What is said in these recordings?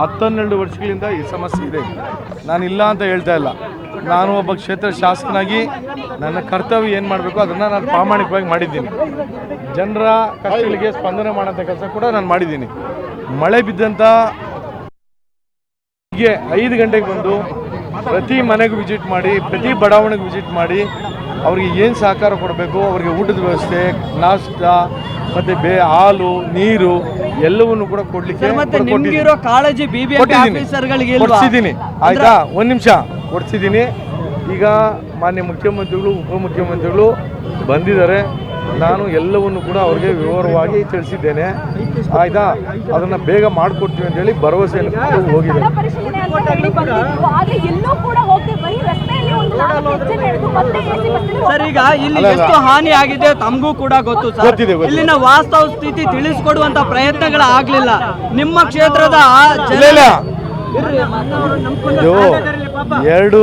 ಹತ್ತನ್ನೆರಡು ವರ್ಷಗಳಿಂದ ಈ ಸಮಸ್ಯೆ ಇದೆ. ನಾನು ಇಲ್ಲ ಅಂತ ಹೇಳ್ತಾ ಇಲ್ಲ. ನಾನು ಒಬ್ಬ ಕ್ಷೇತ್ರ ಶಾಸಕನಾಗಿ ನನ್ನ ಕರ್ತವ್ಯ ಏನು ಮಾಡಬೇಕು ಅದನ್ನು ನಾನು ಪ್ರಾಮಾಣಿಕವಾಗಿ ಮಾಡಿದ್ದೀನಿ. ಜನರ ಕಷ್ಟಗಳಿಗೆ ಸ್ಪಂದನೆ ಮಾಡೋಂಥ ಕೆಲಸ ಕೂಡ ನಾನು ಮಾಡಿದ್ದೀನಿ. ಮಳೆ ಬಿದ್ದಂಥ ಐದು ಗಂಟೆಗೆ ಬಂದು ಪ್ರತಿ ಮನೆಗೂ ವಿಸಿಟ್ ಮಾಡಿ, ಪ್ರತಿ ಬಡಾವಣೆಗೆ ವಿಸಿಟ್ ಮಾಡಿ ಅವ್ರಿಗೆ ಏನು ಸಹಕಾರ ಕೊಡಬೇಕು ಅವರಿಗೆ ಊಟದ ವ್ಯವಸ್ಥೆ ನಾಷ್ಟ ಮತ್ತು ಬೇ ಹಾಲು ನೀರು ಎಲ್ಲವನ್ನು ಕೂಡ ಕೊಡಲಿಕ್ಕೆ ಕಾಳಜಿ ಕೊಡ್ಸಿದ್ದೀನಿ. ಆಯ್ತಾ? ಒಂದು ನಿಮಿಷ. ಕೊಡ್ಸಿದ್ದೀನಿ. ಈಗ ಮಾನ್ಯ ಮುಖ್ಯಮಂತ್ರಿಗಳು ಉಪಮುಖ್ಯಮಂತ್ರಿಗಳು ಬಂದಿದ್ದಾರೆ. ನಾನು ಎಲ್ಲವನ್ನು ಕೂಡ ಅವ್ರಿಗೆ ವಿವರವಾಗಿ ತಿಳಿಸಿದ್ದೇನೆ. ಆಯ್ತಾ? ಅದನ್ನು ಬೇಗ ಮಾಡ್ಕೊಡ್ತೀವಿ ಅಂತೇಳಿ ಭರವಸೆಯನ್ನು ಅಂತ ಹೇಳಿ ಕೂಡ ಹೋಗದೆ ಸರ್ ಈಗ ಇಲ್ಲಿ. ಎಷ್ಟು ಹಾನಿ ಆಗಿದೆ ತಮಗೂ ಕೂಡ ಗೊತ್ತು ಸರ್. ಇಲ್ಲಿನ ವಾಸ್ತವ ಸ್ಥಿತಿ ತಿಳಿಸ್ಕೊಡುವಂತ ಪ್ರಯತ್ನಗಳ ಆಗ್ಲಿಲ್ಲ ನಿಮ್ಮ ಕ್ಷೇತ್ರದ ಇದು ಎರಡು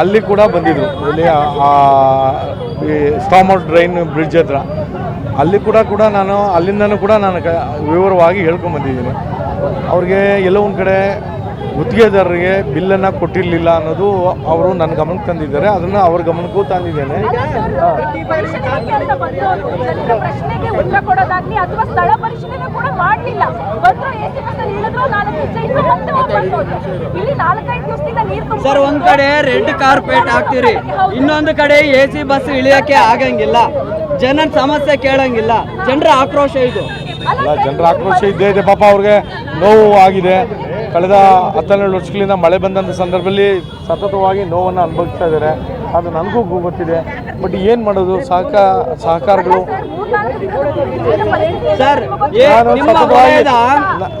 ಅಲ್ಲಿ ಕೂಡ ಬಂದಿದ್ರು. ಇಲ್ಲಿ ಸ್ಟಾಮ್ ಔಟ್ ಡ್ರೈನ್ ಬ್ರಿಡ್ಜ್ ಹತ್ರ. ಅಲ್ಲಿ ಕೂಡ ಕೂಡ ನಾನು ಅಲ್ಲಿಂದನೂ ಕೂಡ ನಾನು ವಿವರವಾಗಿ ಹೇಳ್ಕೊಂಬಂದಿದ್ದೀನಿ ಅವ್ರಿಗೆ ಎಲ್ಲೋ ಒಂದು ಕಡೆ ಗುತ್ತಿಗೆದಾರರಿಗೆ ಬಿಲ್ಲನ್ನು ಕೊಟ್ಟಿರಲಿಲ್ಲ ಅನ್ನೋದು ಅವರು ನನ್ನ ಗಮನಕ್ಕೆ ತಂದಿದ್ದಾರೆ. ಅದನ್ನು ಅವ್ರ ಗಮನಕ್ಕೂ ತಂದಿದ್ದೇನೆ. ಪರಿಶೀಲನೆಗೆ ಅಂತ ಬಂದವರು ಜನರ ಪ್ರಶ್ನೆಗೆ ಉತ್ತರ ಕೊಡೋದಾಗ್ಲಿ ಅಥವಾ ಸ್ಥಳ ಪರಿಶೀಲನೆ ಕೂಡ ಮಾಡಲಿಲ್ಲ. ಬಂದ್ರು ಎಸಿ ಬಸ್ಸಲ್ಲಿ ಇಳಿದ್ರು ನಾಲ್ಕು ಹೆಜ್ಜೆ ಇಟ್ಟು ಮತ್ತೆ ಹೋಗ್ಬರ್ಬೋದು ಇಲ್ಲಿ ನಾಲ್ಕೈದು ದಿವಸದಿಂದ ನೀರು ತುಂಬ ಸರ್ ಒಂದ್ ಕಡೆ ರೆಡ್ ಕಾರ್ಪೆಟ್ ಹಾಕ್ತಿರಿ. ಇನ್ನೊಂದು ಕಡೆ ಎ ಸಿ ಬಸ್ ಇಳಿಯಕ್ಕೆ ಆಗಂಗಿಲ್ಲ. ಜನರ ಸಮಸ್ಯೆ ಕೇಳಂಗಿಲ್ಲ. ಜನರ ಆಕ್ರೋಶ ಇದು. ಅಲ್ಲ ಜನರ ಆಕ್ರೋಶ ಇದ್ದೇ ಇದೆ ಪಾಪ ಅವ್ರಿಗೆ ನೋವು ಆಗಿದೆ. ಕಳೆದ ಹತ್ತೆರಡು ವರ್ಷಗಳಿಂದ ಮಳೆ ಬಂದಂಥ ಸಂದರ್ಭದಲ್ಲಿ ಸತತವಾಗಿ ನೋವನ್ನು ಅನುಭವಿಸ್ತಾ ಇದ್ದಾರೆ. ಅದು ನನಗೂ ಗೊತ್ತಿದೆ. ಬಟ್ ಏನು ಮಾಡೋದು? ಸಹಕಾರ ಸಹಕಾರಗಳು. ಸರ್ ನಿಮ್ಮ ವಲಯದ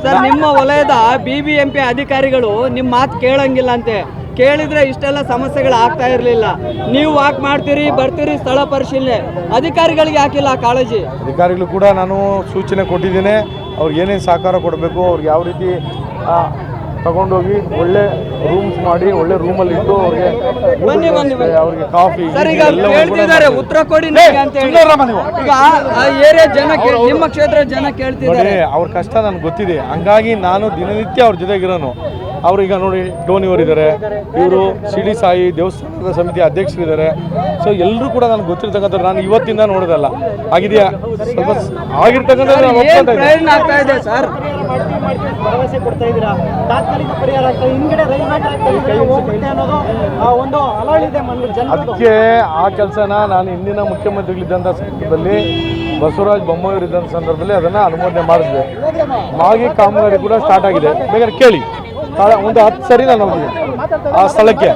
ಸರ್ ನಿಮ್ಮ ವಲಯದ ಬಿಬಿಎಂಪಿ ಅಧಿಕಾರಿಗಳು ನಿಮ್ಮ ಮಾತು ಕೇಳಂಗಿಲ್ಲ ಅಂತೆ. ಕೇಳಿದ್ರೆ ಇಷ್ಟೆಲ್ಲ ಸಮಸ್ಯೆಗಳು ಆಗ್ತಾ ಇರಲಿಲ್ಲ. ನೀವು ವಾಕ್ ಮಾಡ್ತೀರಿ ಬರ್ತೀರಿ ಸ್ಥಳ ಪರಿಶೀಲನೆ. ಅಧಿಕಾರಿಗಳಿಗೆ ಹಾಕಿಲ್ಲ ಆ ಕಾಳಜಿ. ಅಧಿಕಾರಿಗಳು ಕೂಡ ನಾನು ಸೂಚನೆ ಕೊಟ್ಟಿದ್ದೇನೆ. ಅವ್ರಿಗೆ ಏನೇನು ಸಹಕಾರ ಕೊಡಬೇಕು ಅವ್ರಿಗೆ ಯಾವ ರೀತಿ ತಗೊಂಡೋಗಿ ಒಳ್ಳೆ ರೂಮ್ಸ್ ಮಾಡಿ ಒಳ್ಳೆ ರೂಮಲ್ಲಿ ಇಟ್ಟು ಅವ್ರಿಗೆ ಅವ್ರಿಗೆ ಕಾಫಿ ಕೂಡ ಉತ್ತರ ಕೊಡಿ ಅಂತ ಹೇಳಿ. ಈಗ ಆ ಏರಿಯಾ ಜನ ನಿಮ್ಮ ಕ್ಷೇತ್ರ ಜನ ಕೇಳ್ತಿದ್ದಾರೆ. ಅವ್ರ ಕಷ್ಟ ನನ್ಗೆ ಗೊತ್ತಿದೆ. ಹಂಗಾಗಿ ನಾನು ದಿನನಿತ್ಯ ಅವ್ರ ಜೊತೆಗಿರೋನು. ಅವ್ರೀಗ ನೋಡಿ ಡೋನಿ ಅವರಿದ್ದಾರೆ. ಇವರು ಶಿಡಿ ಸಾಯಿ ದೇವಸ್ಥಾನದ ಸಮಿತಿ ಅಧ್ಯಕ್ಷರಿದ್ದಾರೆ. ಸೊ ಎಲ್ಲರೂ ಕೂಡ ನನಗೆ ಗೊತ್ತಿರ್ತಕ್ಕಂಥ ನಾನು ಇವತ್ತಿಂದ ನೋಡೋದಲ್ಲ. ಆಗಿದೆಯಾ? ಸ್ವಲ್ಪ ಆಗಿರ್ತಕ್ಕಂಥ ಮಾಡ್ತೀವಿ ಮಾಡ್ತೀವಿ ಭರವಸೆ ಕೊಡ್ತಾ ಇದ್ದೀರಾ? ತಾತ್ಕಾಲಿಕ ಪರಿಹಾರ ಆಗ್ತದೆ ಹಿಂದ್ಗಡೆ ರೈಲ್ವೆ ಟ್ರ್ಯಾಕ್ ಹೋಗುತ್ತೆ ಅನ್ನೋದು ಆ, ಒಂದು ಅಲಳಿದೆ ಮನ್ ಜನ ಅದಕ್ಕೆ ಆ ಕೆಲಸನ ನಾನು ಹಿಂದಿನ ಮುಖ್ಯಮಂತ್ರಿಗಳಿದ್ದಂಥ ಸಂದರ್ಭದಲ್ಲಿ ಬಸವರಾಜ ಬೊಮ್ಮಾಯಿ ಇದ್ದಂಥ ಸಂದರ್ಭದಲ್ಲಿ ಅದನ್ನು ಅನುಮೋದನೆ ಮಾಡಿಸಿದೆ ಮಾಗಿ ಕಾಮಗಾರಿ ಕೂಡ ಸ್ಟಾರ್ಟ್ ಆಗಿದೆ. ಬೇಕಾದ್ರೆ ಕೇಳಿ. ಒಂದು ಹತ್ತು ಸರಿ ನಾನು ಹೋಗಿದ್ದೆ ಆ ಸ್ಥಳಕ್ಕೆ.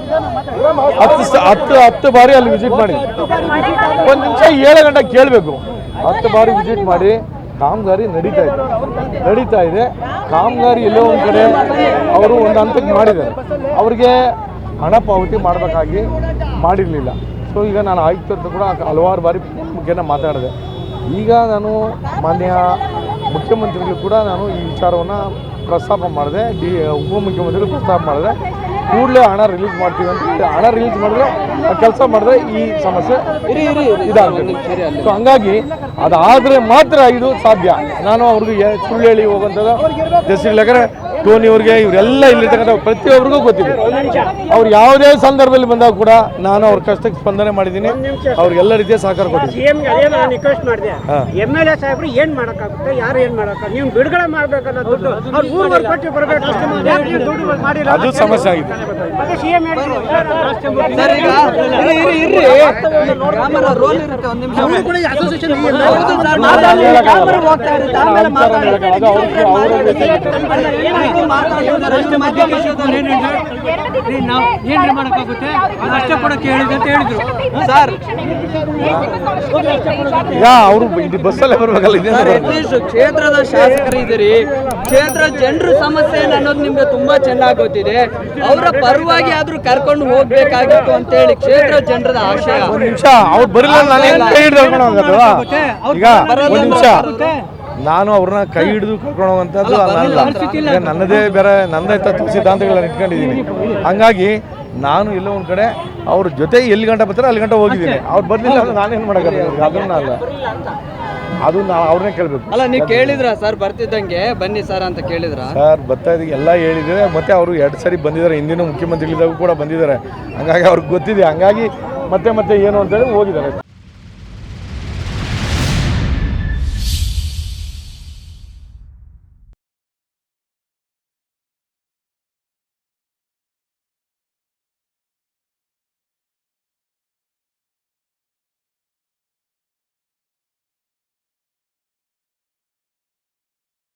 ಹತ್ತು ಹತ್ತು ಹತ್ತು ಬಾರಿ ಅಲ್ಲಿ ವಿಸಿಟ್ ಮಾಡಿ. ಒಂದು ನಿಮಿಷ ಏಳು ಗಂಟೆ ಕೇಳಬೇಕು. ಹತ್ತು ಬಾರಿ ವಿಸಿಟ್ ಮಾಡಿ. ಕಾಮಗಾರಿ ನಡೀತಾ ಇದೆ. ನಡೀತಾ ಇದೆ. ಕಾಮಗಾರಿ ಎಲ್ಲೋ ಒಂದು ಕಡೆ ಅವರು ಒಂದು ಹಂತಕ್ಕೆ ಮಾಡಿದ್ದಾರೆ. ಅವ್ರಿಗೆ ಹಣ ಪಾವತಿ ಮಾಡಬೇಕಾಗಿ ಮಾಡಿರಲಿಲ್ಲ. ಸೊ ಈಗ ನಾನು ಆಯುಕ್ತರ ಕೂಡ ಹಲವಾರು ಬಾರಿ ಮುಖೇನ ಮಾತಾಡಿದೆ. ಈಗ ನಾನು ಮಾನ್ಯ ಮುಖ್ಯಮಂತ್ರಿಗಳು ಕೂಡ ನಾನು ಈ ವಿಚಾರವನ್ನು ಪ್ರಸ್ತಾಪ ಮಾಡಿದೆ. ಡಿ ಉಪಮುಖ್ಯಮಂತ್ರಿಗಳು ಪ್ರಸ್ತಾಪ ಮಾಡಿದೆ. ಕೂಡಲೇ ಹಣ ರಿಲೀಸ್ ಮಾಡ್ತೀವಿ ಅಂತ ಹಣ ರಿಲೀಸ್ ಮಾಡಿದ್ರೆ ಕೆಲಸ ಮಾಡಿದ್ರೆ ಈ ಸಮಸ್ಯೆ ಇದಾಗುತ್ತೆ ಸೊ ಹಂಗಾಗಿ ಅದಾದರೆ ಮಾತ್ರ ಇದು ಸಾಧ್ಯ. ನಾನು ಅವ್ರಿಗೆ ಸುಳ್ಳು ಹೇಳಿ ಹೋಗುವಂಥದ್ದು. ಜಸ್ಟ್ ಯಾಕಂದ್ರೆ ಟೋನಿ ಅವ್ರಿಗೆ ಇವರೆಲ್ಲ ಇಲ್ಲಿರ್ತಕ್ಕಂಥ ಪ್ರತಿಯೊಬ್ಬರಿಗೂ ಗೊತ್ತಿದೆ. ಅವ್ರು ಯಾವುದೇ ಸಂದರ್ಭದಲ್ಲಿ ಬಂದಾಗ ಕೂಡ ನಾನು ಅವ್ರ ಕಷ್ಟಕ್ಕೆ ಸ್ಪಂದನೆ ಮಾಡಿದ್ದೀನಿ. ಅವ್ರಿಗೆಲ್ಲ ರೀತಿಯ ಸಹಕಾರ ಕೊಟ್ಟಿದ್ದೀನಿ ಸಿಎಂ ಅದೇ ನಾನು ರಿಕ್ವೆಸ್ಟ್ ಮಾಡಿದೆ. ಎಂ ಎಲ್ ಎ ಸಾಹೇಬ್ರು ಏನ್ ಮಾಡಕ್ಕಾಗುತ್ತೆ? ಯಾರು ಏನು ಮಾಡಕ್ಕ ನೀವು ಬಿಡುಗಡೆ ಮಾಡ್ಬೇಕಲ್ಲ ದುಡ್ಡು. ಅವ್ರು ಊರ್ ಕೊಟ್ಟು ಬರಬೇಕು. ದುಡ್ಡು ಮಾಡಿಲ್ಲ. ಅದು ಸಮಸ್ಯೆ ಆಗಿದೆ. ಸಿಎಂ ಏನ್ರಿ ಮಾಡಕ್ಕಾಗುತ್ತೆ ಅಷ್ಟೇ ಕೊಡಕ್ಕೆ ಹೇಳಿದೆ ಅಂತ ಹೇಳಿದ್ರು. ಸರ್. ಈಗ ಅವರು ಇದು ಬಸ್ಸಲ್ಲೇ ಬರ್ಬೇಕಲ್ಲ ಕ್ಷೇತ್ರದ ಶಾಸಕರಿದ್ದೀರಿ. ಕ್ಷೇತ್ರ ಜನರ ಸಮಸ್ಯೆ ಏನು ಅನ್ನೋದು ನಿಮ್ಗೆ ತುಂಬಾ ಚೆನ್ನಾಗಿ ಗೊತ್ತಿದೆ. ಅವರ ಪರವಾಗಿ ಆದ್ರೂ ಕರ್ಕೊಂಡು ಹೋಗ್ಬೇಕಾಗಿತ್ತು ಅಂತ ಹೇಳಿ ಕ್ಷೇತ್ರ ಜನರದ ಆಶಯ ಒಂದು ನಿಮಿಷ ಅವ್ರು ಬರಲಿಲ್ಲ ನಾನು ಏನು ಕೈ ಹಿಡಿದು ಕರ್ಕೊಂಡು ಹೋಗೋದು ಈಗ ಒಂದು ನಿಮಿಷ. ನಾನು ಅವ್ರನ್ನ ಕೈ ಹಿಡಿದು ಕರ್ಕೊಂಡು ಹೋಗುವಂಥದ್ದು ಅಲ್ಲ ಈಗ ನನ್ನದೇ ಬೇರೆ ನನ್ನದೇ ತತ್ವ ಸಿದ್ಧಾಂತಗಳನ್ನ ಇಟ್ಕೊಂಡಿದ್ದೀನಿ. ಹಂಗಾಗಿ ನಾನು ಎಲ್ಲೋ ಒಂದ್ ಕಡೆ ಅವ್ರ ಜೊತೆ ಎಲ್ಲಿ ಗಂಟೆ ಬರ್ತಾರೆ ಅಲ್ಲಿ ಗಂಟೆ ಹೋಗಿದ್ದೀನಿ. ಅವ್ರು ಬರ್ಲಿಲ್ಲ ಅಂದ್ರೆ ನಾನೇನ್ ಮಾಡೋಕ್ಕಾಗಲ್ಲ ಅದನ್ನ ಅಲ್ಲ. ಅದು ನಾ ಅವ್ರನ್ನೇ ಕೇಳಬೇಕು. ಅಲ್ಲ ನೀವು ಕೇಳಿದ್ರ ಸರ್? ಬರ್ತಿದ್ದಂಗೆ. ಬನ್ನಿ ಸರ್ ಅಂತ ಕೇಳಿದ್ರ? ಸರ್ ಬರ್ತಾ ಇದ್ದೀವಿ ಎಲ್ಲ ಹೇಳಿದ್ರೆ ಮತ್ತೆ ಅವರು ಎರಡು ಸರಿ ಬಂದಿದ್ದಾರೆ. ಹಿಂದಿನ ಮುಖ್ಯಮಂತ್ರಿಗಳಿದ್ದಾಗೂ ಕೂಡ ಬಂದಿದ್ದಾರೆ. ಹಂಗಾಗಿ ಅವ್ರಿಗೆ ಗೊತ್ತಿದೆ. ಹಂಗಾಗಿ ಮತ್ತೆ ಮತ್ತೆ ಏನು ಅಂತೇಳಿ ಹೋಗಿದ್ದಾರೆ.